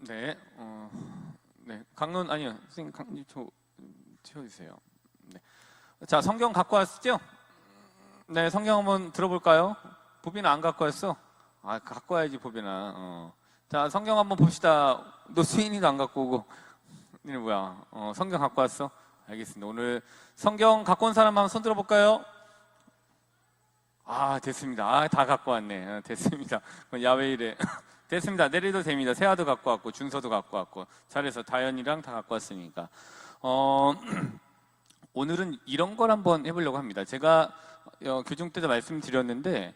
네, 어, 네, 강론 아니요, 선생님 강, 저 채워주세요. 네. 자, 성경 갖고 왔죠? 네, 성경 한번 들어볼까요? 보비나 안 갖고 왔어? 아, 갖고 와야지 보비나. 어. 자, 성경 한번 봅시다. 너 수인이도 안 갖고 오고. 이는 뭐야? 어, 성경 갖고 왔어? 알겠습니다. 오늘 성경 갖고 온 사람 한번 손 들어볼까요? 아, 됐습니다. 아, 다 갖고 왔네. 아, 됐습니다. 그럼 야외 일에. 됐습니다. 내리도 됩니다. 세아도 갖고 왔고, 준서도 갖고 왔고, 잘해서 다현이랑 다 갖고 왔으니까. 어, 오늘은 이런 걸 한번 해보려고 합니다. 제가 어, 교중 때도 말씀드렸는데,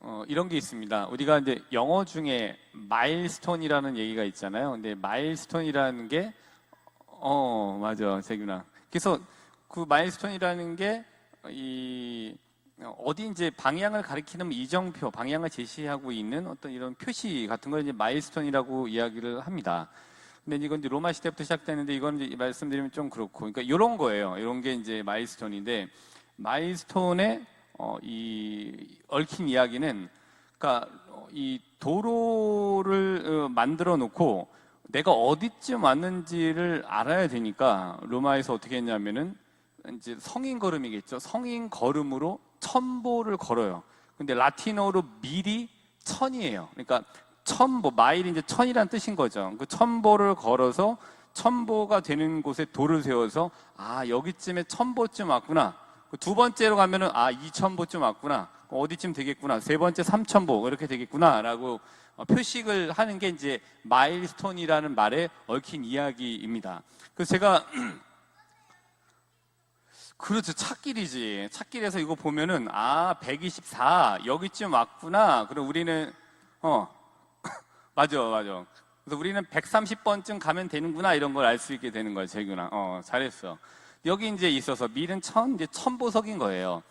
어, 이런 게 있습니다. 우리가 이제 영어 중에 마일스톤이라는 얘기가 있잖아요. 근데 마일스톤이라는 게, 어, 맞아, 재균아. 그래서 그 마일스톤이라는 게, 이, 어디 이제 방향을 가리키는 이정표, 방향을 제시하고 있는 어떤 이런 표시 같은 걸 이제 마일스톤이라고 이야기를 합니다. 근데 이건 이제 로마 시대부터 시작되는데 이건 이제 말씀드리면 좀 그렇고, 그러니까 이런 거예요. 이런 게 이제 마일스톤인데 마일스톤의 어, 이 얽힌 이야기는, 그러니까 어, 이 도로를 어, 만들어 놓고 내가 어디쯤 왔는지를 알아야 되니까 로마에서 어떻게 했냐면은 이제 성인 걸음이겠죠. 성인 걸음으로 천보를 걸어요. 근데 라틴어로 밀이 천이에요. 그러니까 천보, 마일이 이제 천이란 뜻인 거죠. 그 천보를 걸어서 천보가 되는 곳에 돌을 세워서 아, 여기쯤에 천보쯤 왔구나. 그두 번째로 가면은 아, 이천보쯤 왔구나. 어디쯤 되겠구나. 세 번째 삼천보 이렇게 되겠구나라고 어, 표식을 하는 게 이제 마일스톤이라는 말에 얽힌 이야기입니다. 그래서 제가 그렇죠. 찾길이지. 찾길에서 이거 보면은, 아, 124, 여기쯤 왔구나. 그럼 우리는, 어, 맞아, 맞아. 그래서 우리는 130번쯤 가면 되는구나. 이런 걸 알 수 있게 되는 거야, 재균아. 어, 잘했어. 여기 이제 있어서, 밀은 천, 이제 천보석인 거예요.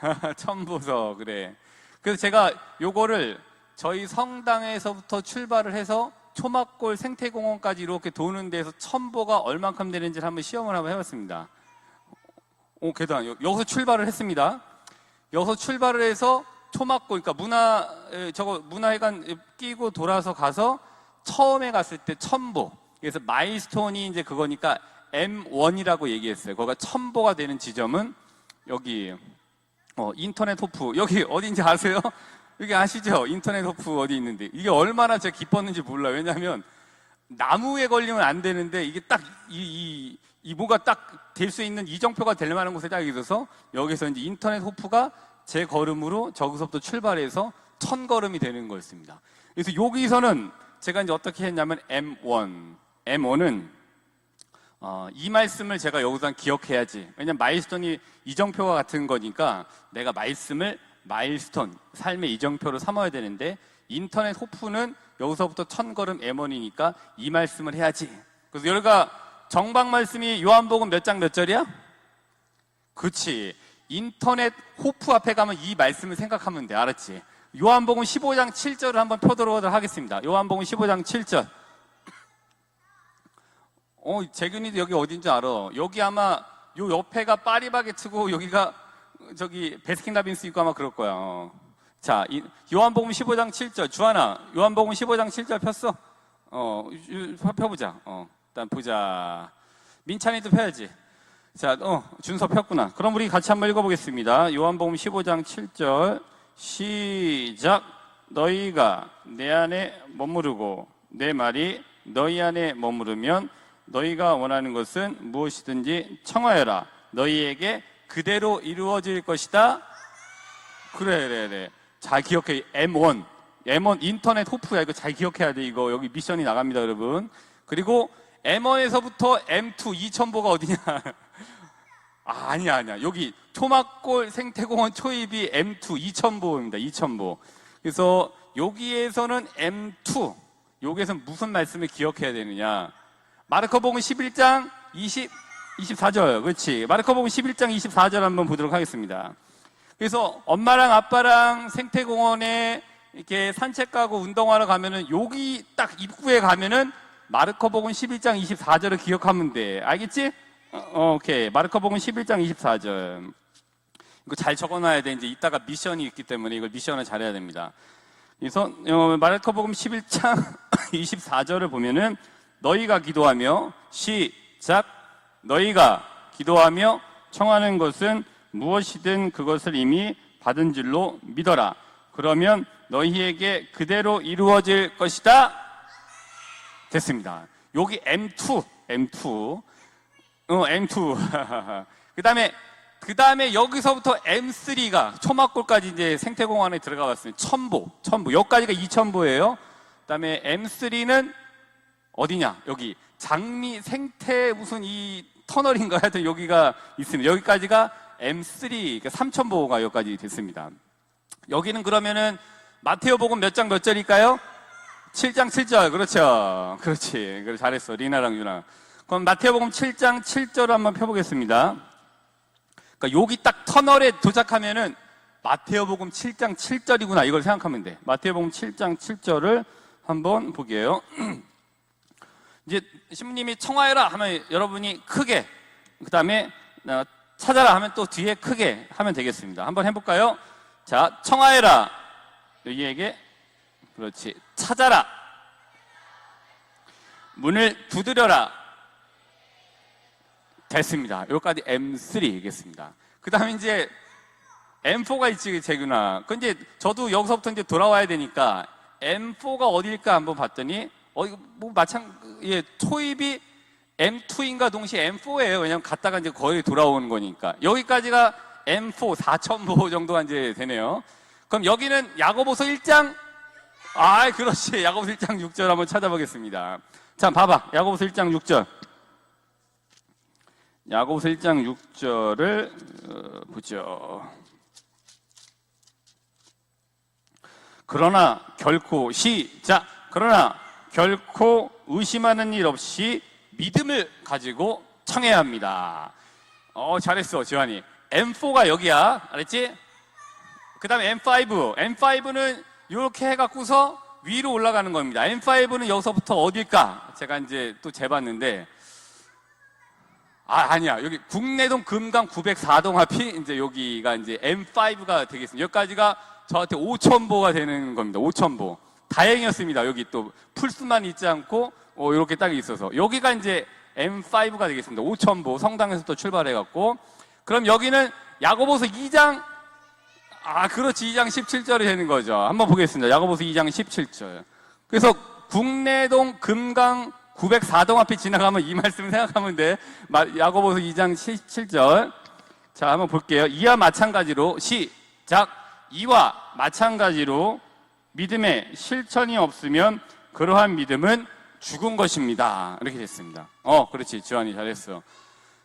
천보석, 그래. 그래서 제가 요거를 저희 성당에서부터 출발을 해서 초막골 생태공원까지 이렇게 도는 데서 천보가 얼만큼 되는지를 한번 시험을 한번 해봤습니다. 오, 계단. 여- 여기서 출발을 했습니다. 여기서 출발을 해서 초막골, 그러니까 문화, 에, 저거, 문화회관 끼고 돌아서 가서 처음에 갔을 때 천보. 그래서 마일스톤이 이제 그거니까 M1이라고 얘기했어요. 거기가 천보가 되는 지점은 여기, 어, 인터넷 호프. 여기 어딘지 아세요? 여기 아시죠? 인터넷 호프 어디 있는데. 이게 얼마나 제가 기뻤는지 몰라요. 왜냐면 나무에 걸리면 안 되는데 이게 딱 이, 이, 이 뭐가 딱 될 수 있는 이정표가 될 만한 곳에 딱 있어서 여기서 이제 인터넷 호프가 제 걸음으로 저기서부터 출발해서 천 걸음이 되는 거였습니다. 그래서 여기서는 제가 이제 어떻게 했냐면 M1, M1은 어, 이 말씀을 제가 여기서 기억해야지. 왜냐면 마일스톤이 이정표와 같은 거니까 내가 말씀을 마일스톤, 삶의 이정표로 삼아야 되는데 인터넷 호프는 여기서부터 천 걸음 M1이니까 이 말씀을 해야지. 그래서 여기가 정박 말씀이 요한복음 몇 장 몇 절이야? 그렇지. 인터넷 호프 앞에 가면 이 말씀을 생각하면 돼. 알았지? 요한복음 15장 7절을 한번 펴도록 하겠습니다. 요한복음 15장 7절. 어, 재균이도 여기 어딘지 알아. 여기 아마 요 옆에가 파리바게트고 여기가 저기 베스킨라빈스 있고 아마 그럴 거야. 어. 자, 이- 요한복음 15장 7절. 주하나, 요한복음 15장 7절 폈어? 어, 펴보자. 어, 일단 보자. 민찬이도 펴야지. 자, 어, 준서 폈구나. 그럼 우리 같이 한번 읽어보겠습니다. 요한복음 15장 7절. 시작. 너희가 내 안에 머무르고 내 말이 너희 안에 머무르면 너희가 원하는 것은 무엇이든지 청하여라. 너희에게 그대로 이루어질 것이다. 그래, 그래, 그래. 잘 기억해. M1. M1 인터넷 호프야. 이거 잘 기억해야 돼. 이거 여기 미션이 나갑니다, 여러분. 그리고 M1에서부터 M2 2000보가 어디냐? 아, 아니야, 아니야. 여기 초막골 생태공원 초입이 M2 2000보입니다. 2000보. 그래서 여기에서는 M2. 여기에서 무슨 말씀을 기억해야 되느냐? 마르코복음 11장 20 24절. 그렇지. 마르코복음 11장 24절 한번 보도록 하겠습니다. 그래서 엄마랑 아빠랑 생태공원에 이렇게 산책 가고 운동하러 가면은 여기 딱 입구에 가면은 마르코복음 11장 24절을 기억하면 돼. 알겠지? 어, 오케이. 마르코복음 11장 24절. 이거 잘 적어놔야 돼. 이제 이따가 미션이 있기 때문에 이걸 미션을 잘해야 됩니다. 그래서 어, 마르코복음 11장 24절을 보면은 너희가 기도하며 시작 너희가 기도하며 청하는 것은 무엇이든 그것을 이미 받은 줄로 믿어라. 그러면 너희에게 그대로 이루어질 것이다. 됐습니다. 여기 M2, M2, 어, M2. 그 다음에, 그 다음에 여기서부터 M3가 초막골까지 이제 생태공원에 들어가 봤습니다. 첨보, 첨보. 여기까지가 2첨보예요. 그 다음에 M3는 어디냐? 여기 장미 생태 무슨 이 터널인가 하여튼 여기가 있습니다. 여기까지가 M3, 그러니까 3첨보가 여기까지 됐습니다. 여기는 그러면은 마테오복음 몇 장 몇 절일까요? 7장 7절. 그렇죠. 그렇지. 그래 잘했어. 리나랑 유나. 그럼 마테오복음 7장 7절을 한번 펴 보겠습니다. 그러니까 여기 딱 터널에 도착하면은 마테오복음 7장 7절이구나. 이걸 생각하면 돼. 마테오복음 7장 7절을 한번 보게요. 이제 신부님이 청하여라 하면 여러분이 크게 그 다음에 찾아라 하면 또 뒤에 크게 하면 되겠습니다. 한번 해볼까요? 자, 청하여라 여기에게 그렇지 찾아라 문을 두드려라 됐습니다. 여기까지 M3겠습니다. 그 다음에 이제 M4가 있지. 그 이제 저도 여기서부터 이제 돌아와야 되니까 M4가 어딜까 한번 봤더니 어 뭐 마찬 예 토입이 M2인가 동시에 M4예요. 왜냐면 갔다가 이제 거의 돌아오는 거니까 여기까지가 M4 4,000보 정도가 이제 되네요. 그럼 여기는 야고보서 1장 아 그렇지 야고보서 1장 6절 한번 찾아보겠습니다. 자 봐봐 야고보서 1장 6절 야고보서 1장 6절을 어, 보죠. 그러나 결코 시작 그러나 결코 의심하는 일 없이 믿음을 가지고 청해야 합니다. 어 잘했어 지환이. M4가 여기야 알았지? 그 다음에 M5 M5는 이렇게 해갖고서 위로 올라가는 겁니다. M5는 여기서부터 어딜까? 제가 이제 또 재봤는데 아, 아니야. 여기 국내동 금강 904동 앞이 이제 여기가 이제 M5가 되겠습니다. 여기까지가 저한테 5,000보가 되는 겁니다. 5,000보. 다행이었습니다. 여기 또 풀수만 있지 않고 어, 이렇게 딱 있어서 여기가 이제 M5가 되겠습니다. 5,000보 성당에서 또 출발해갖고 그럼 여기는 야고보서 2장 아 그렇지 2장 17절이 되는 거죠. 한번 보겠습니다. 야고보서 2장 17절. 그래서 국내동 금강 904동 앞에 지나가면 이 말씀 생각하면 돼. 마- 야고보서 2장 17절. 자, 한번 볼게요. 이와 마찬가지로 시작. 이와 마찬가지로 믿음에 실천이 없으면 그러한 믿음은 죽은 것입니다. 이렇게 됐습니다. 어, 그렇지. 지환이 잘했어.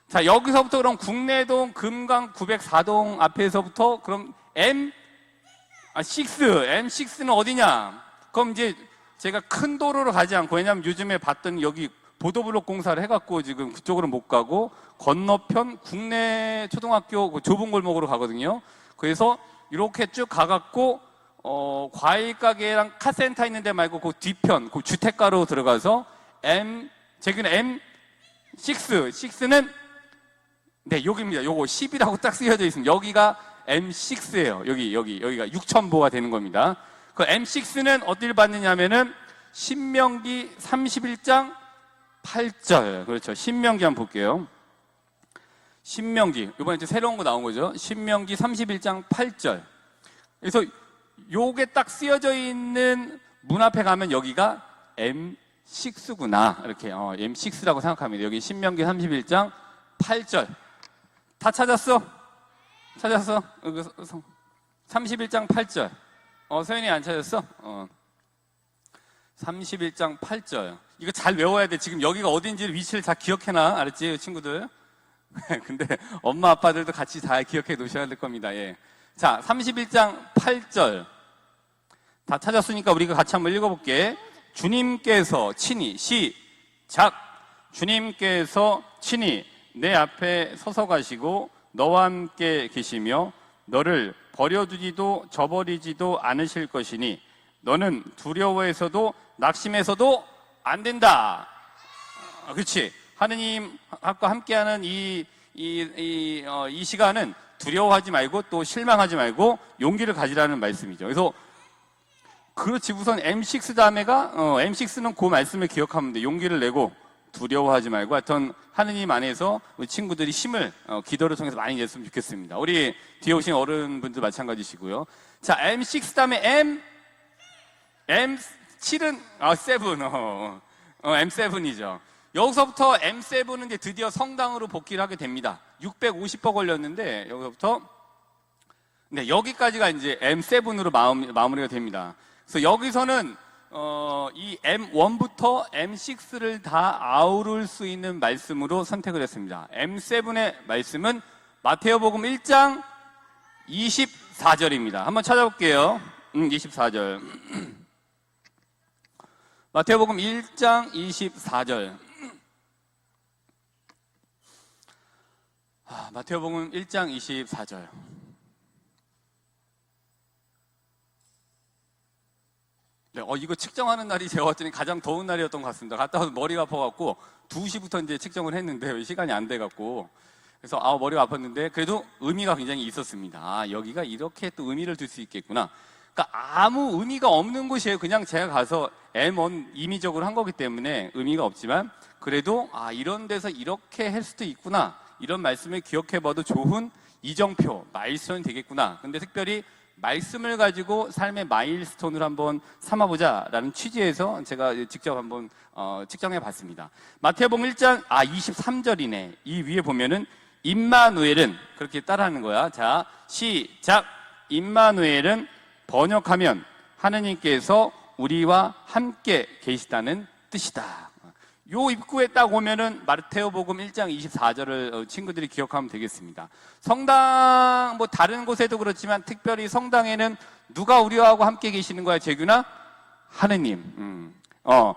자, 여기서부터 그럼 국내동 금강 904동 앞에서부터 그럼 M 아, 6, M6는 어디냐? 그럼 이제 제가 큰 도로로 가지 않고, 왜냐면 요즘에 봤던 여기 보도블록 공사를 해갖고 지금 그쪽으로 못 가고, 건너편 국내 초등학교 그 좁은 골목으로 가거든요. 그래서 이렇게 쭉 가갖고, 어, 과일 가게랑 카센터 있는 데 말고 그 뒤편, 그 주택가로 들어가서 M, 제기는 M6, 6는 네, 여기입니다. 요거 10이라고 딱 쓰여져 있습니다. 여기가 M6예요. 여기, 여기, 여기가 6,000보가 되는 겁니다. 그 M6는 어딜 받느냐면은 신명기 31장 8절. 그렇죠. 신명기 한번 볼게요. 신명기. 이번에 이제 새로운 거 나온 거죠. 신명기 31장 8절. 그래서 요게 딱 쓰여져 있는 문 앞에 가면 여기가 M6구나. 이렇게, 어, M6라고 생각합니다. 여기 신명기 31장 8절. 다 찾았어? 찾았어? 여기 서- 서- 31장 8절. 어, 서연이 안 찾았어? 어. 31장 8절. 이거 잘 외워야 돼. 지금 여기가 어딘지 위치를 다 기억해놔. 알았지, 친구들? 근데 엄마, 아빠들도 같이 잘 기억해 놓으셔야 될 겁니다. 예. 자, 31장 8절. 다 찾았으니까 우리가 같이 한번 읽어볼게. 주님께서 친히, 시작. 주님께서 친히 내 앞에 서서 가시고 너와 함께 계시며 너를 버려두지도 저버리지도 않으실 것이니 너는 두려워해서도 낙심해서도 안 된다. 아, 그렇지. 하느님과 함께하는 이, 이, 이, 어, 이 시간은 두려워하지 말고 또 실망하지 말고 용기를 가지라는 말씀이죠. 그래서 그렇지 우선 M6 다음에가 어, M6는 그 말씀을 기억하면 돼. 용기를 내고 두려워하지 말고 하여튼 하느님 안에서 우리 친구들이 힘을 어, 기도를 통해서 많이 냈으면 좋겠습니다. 우리 뒤에 오신 어른분들 마찬가지시고요. 자 M6 다음에 M M7은 아 7, 어, 어, M7이죠. 여기서부터 M7은 이제 드디어 성당으로 복귀를 하게 됩니다. 650번 걸렸는데 여기서부터 네 여기까지가 이제 M7으로 마음, 마무리가 됩니다. 그래서 여기서는 어, 이 M1부터 M6를 다 아우를 수 있는 말씀으로 선택을 했습니다. M7의 말씀은 마테오복음 1장 24절입니다. 한번 찾아볼게요. 음, 24절. 마태복음 1장 24절. 아, 마태복음 1장 24절. 네, 어, 이거 측정하는 날이 제가 봤더니 가장 더운 날이었던 것 같습니다. 갔다 와서 머리가 아파갖고 2시부터 이제 측정을 했는데 시간이 안 돼갖고 그래서 아 머리가 아팠는데 그래도 의미가 굉장히 있었습니다. 아 여기가 이렇게 또 의미를 둘 수 있겠구나. 그러니까 아무 의미가 없는 곳이에요. 그냥 제가 가서 M1 임의적으로 한 거기 때문에 의미가 없지만 그래도 아 이런 데서 이렇게 할 수도 있구나. 이런 말씀을 기억해봐도 좋은 이정표, 마일스톤이 되겠구나. 근데 특별히 말씀을 가지고 삶의 마일스톤을 한번 삼아보자라는 취지에서 제가 직접 한번 어, 측정해 봤습니다. 마태복음 1장 아 23절이네. 이 위에 보면은 임마누엘은 그렇게 따라하는 거야. 자 시작. 임마누엘은 번역하면 하느님께서 우리와 함께 계시다는 뜻이다. 요 입구에 딱 오면은 마테오 복음 1장 24절을 어, 친구들이 기억하면 되겠습니다. 성당 뭐 다른 곳에도 그렇지만 특별히 성당에는 누가 우리하고 함께 계시는 거야, 재규나? 하느님. 음. 어.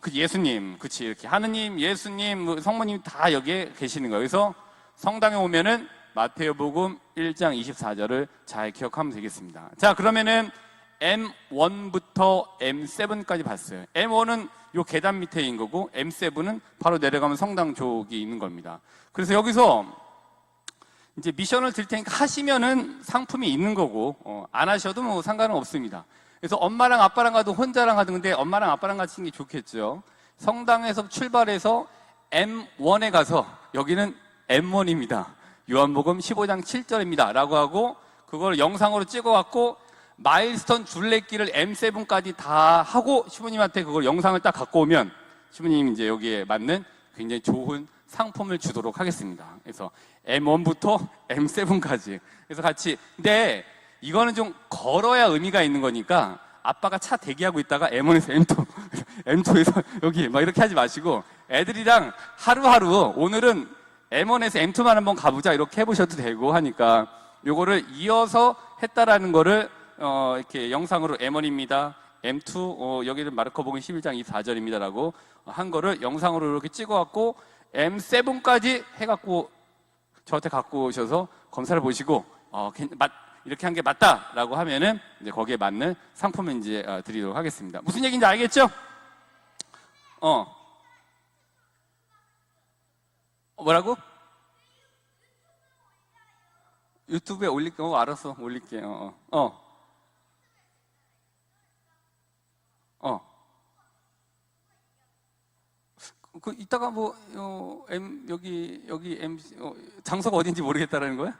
그 예수님, 그치 이렇게 하느님, 예수님, 뭐 성모님 다 여기에 계시는 거예요. 그래서 성당에 오면은 마테오복음 1장 24절을 잘 기억하면 되겠습니다. 자, 그러면은 M1부터 M7까지 봤어요. M1은 요 계단 밑에 있는 거고 M7은 바로 내려가면 성당 쪽이 있는 겁니다. 그래서 여기서 이제 미션을 드릴 테니까 하시면은 상품이 있는 거고 어, 안 하셔도 뭐 상관은 없습니다. 그래서 엄마랑 아빠랑 가도 혼자랑 가도 근데 엄마랑 아빠랑 같이 있는 게 좋겠죠. 성당에서 출발해서 M1에 가서 여기는 M1입니다. 요한복음 15장 7절입니다. 라고 하고 그걸 영상으로 찍어갖고 마일스톤 둘레길을 M7까지 다 하고 시부님한테 그걸 영상을 딱 갖고 오면 시부님 이제 여기에 맞는 굉장히 좋은 상품을 주도록 하겠습니다. 그래서 M1부터 M7까지. 그래서 같이. 근데 이거는 좀 걸어야 의미가 있는 거니까 아빠가 차 대기하고 있다가 M1에서 M2, M2에서 여기 막 이렇게 하지 마시고 애들이랑 하루하루 오늘은 M1에서 M2만 한번 가보자 이렇게 해보셔도 되고 하니까 요거를 이어서 했다라는 거를 어, 이렇게 영상으로 M1입니다. M2, 어, 여기는 마르코복음 11장 24절입니다라고 한 거를 영상으로 이렇게 찍어갖고 M7까지 해갖고 저한테 갖고 오셔서 검사를 보시고 어, 괜- 맞, 이렇게 한 게 맞다라고 하면은 이제 거기에 맞는 상품을 이제 어, 드리도록 하겠습니다. 무슨 얘기인지 알겠죠? 어. 어, 뭐라고? 유튜브에 올릴게. 어, 알았어. 올릴게. 어, 어. 어. 어. 그 이따가 뭐 어, M 여기 여기 M 어, 장소가 어딘지 모르겠다라는 거야?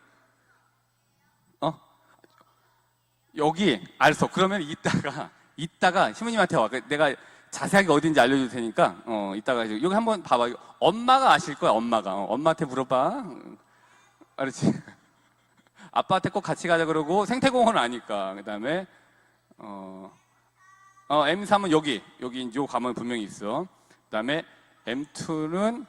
어? 여기 알았어. 그러면 이따가 이따가 시모님한테 와. 그 내가 자세하게 어딘지 알려줄 테니까 어 이따가 여기 한번 봐봐. 엄마가 아실 거야. 엄마가 어, 엄마한테 물어봐. 알았지? 아빠한테 꼭 같이 가자 그러고 생태공원 아니까 그다음에 어. 어, M3은 여기, 여기 요 가면 분명히 있어. 그 다음에 M2는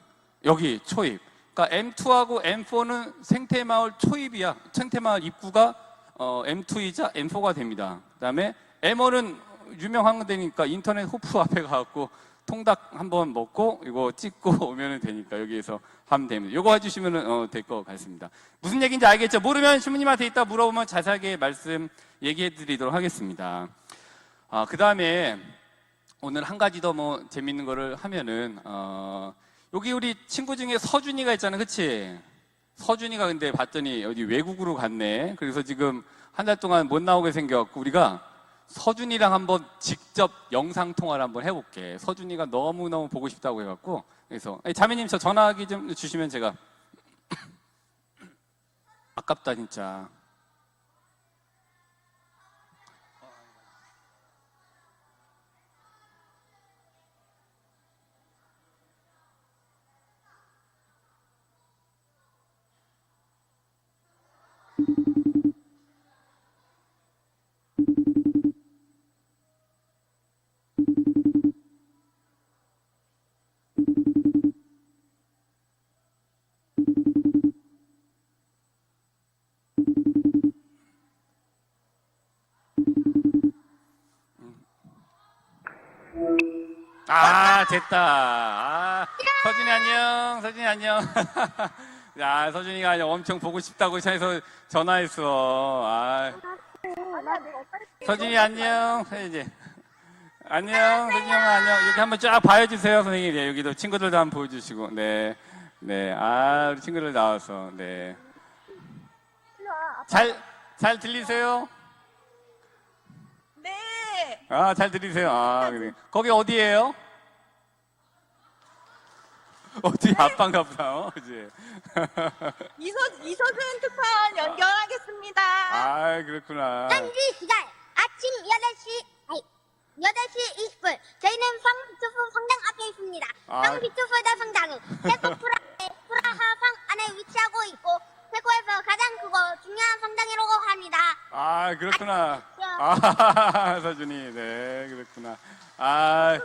여기 초입. 그러니까 M2하고 M4는 생태마을 초입이야. 생태마을 입구가 어, M2이자 M4가 됩니다. 그 다음에 M1은 유명한 데니까 인터넷 호프 앞에 가갖고 통닭 한번 먹고 이거 찍고 오면 되니까 여기에서 하면 됩니다. 이거 해주시면 어, 될 것 같습니다. 무슨 얘기인지 알겠죠? 모르면 신부님한테 이따 물어보면 자세하게 말씀 얘기해 드리도록 하겠습니다. 아, 그 다음에 오늘 한 가지 더 뭐 재밌는 거를 하면은, 어, 여기 우리 친구 중에 서준이가 있잖아. 그치? 서준이가 근데 봤더니 어디 외국으로 갔네. 그래서 지금 한 달 동안 못 나오게 생겨갖고 우리가 서준이랑 한번 직접 영상 통화를 한번 해볼게. 서준이가 너무 너무 보고 싶다고 해갖고 그래서 자매님 저 전화기 좀 주시면 제가 아깝다 진짜. 아 됐다. 아, 서준이 안녕. 서준이 안녕. 야 서준이가 엄청 보고 싶다고 해서 전화했어. 아, 서준이 안녕. 이제 안녕. 서준이 형 안녕. 여기 한번 쫙 봐주세요 선생님. 예, 여기도 친구들도 한번 보여주시고. 네, 네. 아 우리 친구들 나와서 네. 잘 잘 들리세요? 네. 아, 잘 들리세요. 아, 그래. 거기 어디예요? 어디 아빠인가 보다. 어, 그지? 이소, 이소준 특파원 연결하겠습니다. 아, 그렇구나. 현지 시간 아침 8시 아니 8시 20분 저희는 황비투프 성당 앞에 있습니다. 아. 황비투프다 성당은 세코 프라 프라하 성 안에 위치하고 있고 세코에서 가장 크고 중요한 성당이라고 합니다. 아, 그렇구나. 아, 서준이. 네, 그렇구나. 아,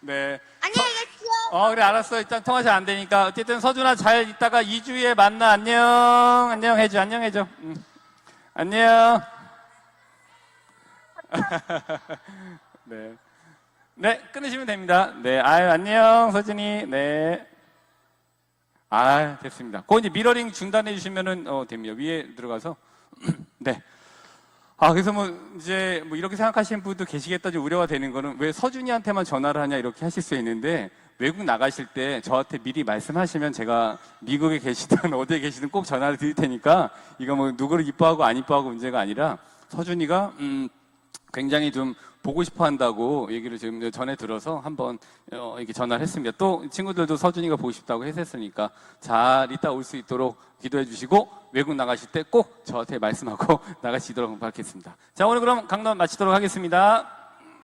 네. 안녕히 계십시오. 어, 그래, 알았어. 일단 통화 잘 안 되니까. 어쨌든 서준아, 잘 있다가 2주에 만나. 안녕. 안녕 해줘. 안녕 해줘. 응. 안녕. 네. 네, 끊으시면 됩니다. 네, 아유, 안녕, 서준이. 네. 아, 됐습니다. 그거 이제 미러링 중단해 주시면은, 어, 됩니다. 위에 들어가서. 네. 아, 그래서 뭐, 이제, 뭐, 이렇게 생각하시는 분도 계시겠다, 좀 우려가 되는 거는 왜 서준이한테만 전화를 하냐, 이렇게 하실 수 있는데, 외국 나가실 때 저한테 미리 말씀하시면 제가 미국에 계시든 어디에 계시든 꼭 전화를 드릴 테니까, 이거 뭐, 누구를 이뻐하고 안 이뻐하고 문제가 아니라, 서준이가, 음, 굉장히 좀 보고 싶어 한다고 얘기를 지금 전에 들어서 한번 어, 이렇게 전화를 했습니다. 또 친구들도 서준이가 보고 싶다고 했었으니까 잘 이따 올 수 있도록 기도해 주시고 외국 나가실 때 꼭 저한테 말씀하고 나가시도록 하겠습니다. 자, 오늘 그럼 강론 마치도록 하겠습니다.